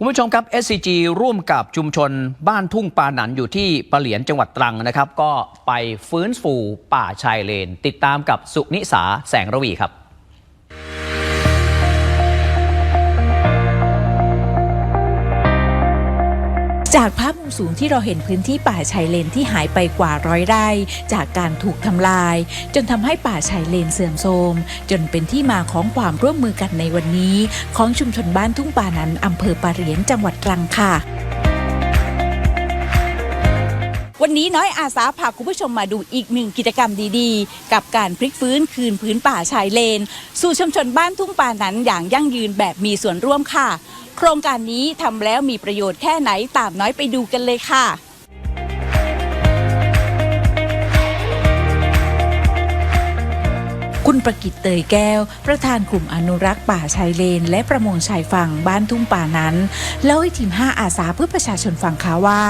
คุณผู้ชมครับ SCG ร่วมกับชุมชนบ้านทุ่งปาหนันอยู่ที่ปะเหลียนจังหวัดตรังนะครับ ก็ไปฟื้นฟูป่าชายเลน ติดตามกับสุนิสาแสงระวีครับ จากภาพมุมสูงที่เราเห็นพื้นที่ป่าชายเลนที่หายไปกว่าร้อยไร่ จากการถูกทำลาย จนทำให้ป่าชายเลนเสื่อมโทรมจนเป็นที่มาของความร่วมมือกันในวันนี้ ของชุมชนบ้านทุ่งป่านั้นอำเภอปะเหรียนจังหวัดตรังค่ะ วันนี้น้อยอาสาพาคุณผู้ชมมาดูอีกหนึ่งกิจกรรมดีๆ กับการพลิกฟื้นคืนพื้นป่าชายเลน สู่ชุมชนบ้านทุ่งป่านั้นอย่างยั่งยืนแบบมีส่วนร่วมค่ะ โครงการนี้ทำแล้วมีประโยชน์แค่ไหนตามน้อยไปดูกันเลยค่ะ ประกิตเตยแก้ว ประธานกลุ่มอนุรักษ์ป่าชายเลน และประมงชายฝั่งบ้านทุ่งป่านั้นเล่าให้ทีม 5 อาสาเพื่อประชาชนฟังค่ะว่า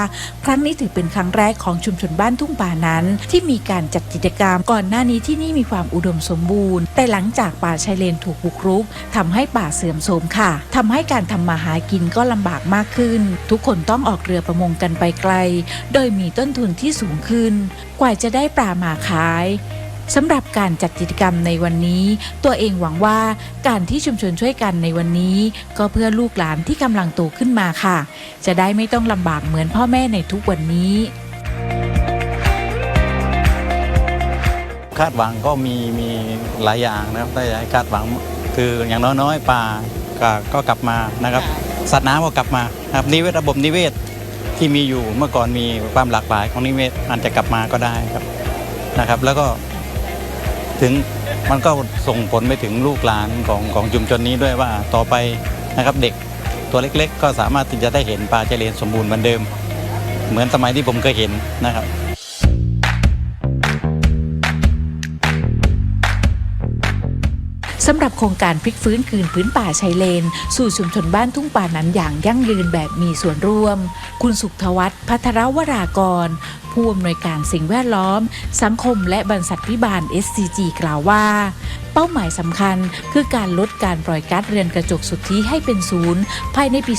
ครั้งนี้ถือเป็นครั้งแรกของชุมชนบ้านทุ่งป่านั้น ที่มีการจัดกิจกรรมก่อนหน้านี้ที่นี่มีความอุดมสมบูรณ์ แต่หลังจากป่าชายเลนถูกบุกรุกทำให้ป่าเสื่อมโทรมค่ะทำให้การทำมาหากินก็ลำบากมากขึ้น ทุกคนต้องออกเรือประมงกันไปไกล โดยมีต้นทุนที่สูงขึ้น กว่าจะได้ปลามาขาย สำหรับการจัดกิจกรรมในวันนี้ ตัวเองหวังว่าการที่ชุมชนช่วยกันในวันนี้ ก็เพื่อลูกหลานที่กำลังโตขึ้นมาค่ะ จะได้ไม่ต้องลำบากเหมือนพ่อแม่ในทุกวันนี้ คาดหวังก็มีมีหลายอย่างนะครับถ้าอยากให้คาดหวังคืออย่างน้อยๆป่าก็ก็กลับมานะครับ สัตว์น้ำก็กลับมานะครับนิเวศระบบนิเวศที่มีอยู่เมื่อก่อนมีความหลากหลายของนิเวศอาจจะกลับมาก็ได้ครับนะครับ แล้วก็ ถึงมันก็ส่งผลไปถึงลูกหลานของของชุมชนนี้ด้วยว่าต่อไปนะครับเด็กตัวเล็กๆ ก็สามารถที่จะได้เห็นปลาเจริญสมบูรณ์เหมือนเดิม เหมือนสมัยที่ผมเคยเห็นนะครับ สำหรับโครงการพลิกฟื้นคืนพื้นป่าชายเลน สู่ชุมชนบ้านทุ่งป่านั้นอย่างยั่งยืนแบบมีส่วนร่วม คุณสุขทวัฒน์พัทรวรากร ผู้อำนวยการสิ่งแวดล้อม สังคมและบรรษัทพิบาล SCG กล่าวว่า เป้าหมายสำคัญคือการลดการปล่อยก๊าซเรือนกระจกสุทธิให้เป็นศูนย์ภายในปี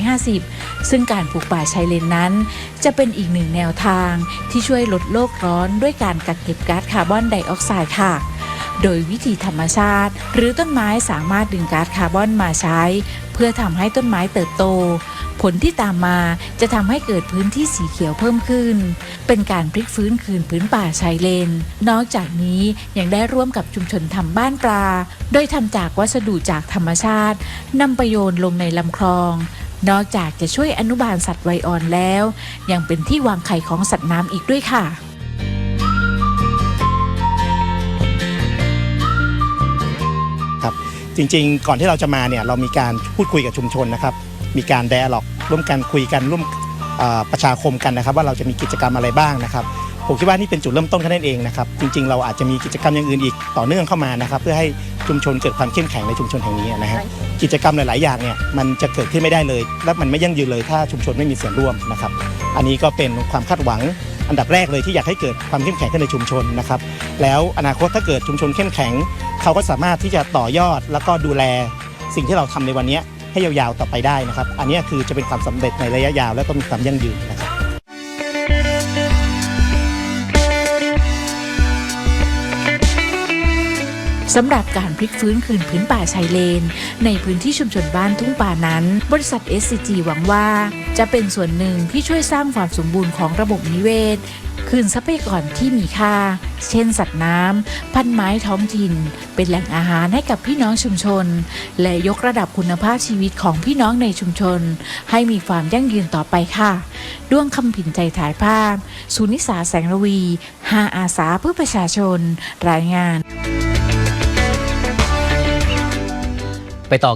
2550 ซึ่งการปลูกป่าชายเลนนั้น จะเป็นอีกหนึ่งแนวทางที่ช่วยลดโลกร้อนด้วยการกักเก็บก๊าซคาร์บอนไดออกไซด์ค่ะ โดยวิธีธรรมชาติ หรือต้นไม้สามารถดึงก๊าซคาร์บอนมาใช้ เพื่อทำให้ต้นไม้เติบโต ผลที่ตามมาจะทำให้เกิดพื้นที่สีเขียวเพิ่มขึ้น เป็นการพลิกฟื้นคืนพื้นป่าชายเลน นอกจากนี้ยังได้ร่วมกับชุมชนทำบ้านปลา โดยทำจากวัสดุจากธรรมชาตินำไปโยนลงในลำคลองนอกจากจะช่วยอนุบาลสัตว์ไวอ่อนแล้ว ยังเป็นที่วางไข่ของสัตว์น้ำอีกด้วยค่ะ จริงๆ ก่อนที่เราจะมาเนี่ยเรามีการพูดคุยกับชุมชนนะครับ มีการแดร์ล็อกร่วมกันคุยกันร่วมเอ่อประชาคมกันนะครับ ว่าเราจะมีกิจกรรมอะไรบ้างนะครับผมคิดว่านี่เป็นจุดเริ่มต้นแค่นั้นเองนะครับจริง ๆ เราอาจจะมีกิจกรรมอย่างอื่นอีกต่อเนื่องเข้ามานะครับ เพื่อให้ชุมชนเกิดความเข้มแข็งในชุมชนแห่งนี้นะฮะกิจกรรมหลาย ๆ อย่างเนี่ยมันจะเกิดขึ้นไม่ได้เลย และมันไม่ยั่งยืนเลยถ้าชุมชนไม่มีส่วนร่วมนะครับ อันนี้ก็เป็นความคาดหวังอันดับแรกเลยที่อยากให้เกิดความเข้มแข็งขึ้นในชุมชนนะครับแล้วอนาคตถ้าเกิดชุมชนเข้มแข็ง เขาก็สามารถที่จะต่อยอดแล้วก็ดูแลสิ่งที่เราทำในวันนี้ให้ยาวๆต่อไปได้นะครับ อันนี้คือจะเป็นความสำเร็จในระยะยาวและก็มีความยั่งยืน สำหรับการพลิกฟื้นคืนพื้นป่าชายเลน ในพื้นที่ชุมชนบ้านทุ่งป่านั้น บริษัท SCG หวังว่า จะเป็นส่วนหนึ่งที่ช่วยสร้างความสมบูรณ์ของระบบนิเวศ คืนทรัพยากรที่มีค่า เช่น สัตว์น้ำพันไม้ท้องถิ่น เป็นแหล่งอาหารให้กับพี่น้องชุมชน และยกระดับคุณภาพชีวิตของพี่น้องในชุมชน ให้มีความยั่งยืนต่อไปค่ะด้วงคำผินใจถ่ายภาพสุนิสาแสงระวีหาอาสาเพื่อประชาชน รายงาน ไปต่อ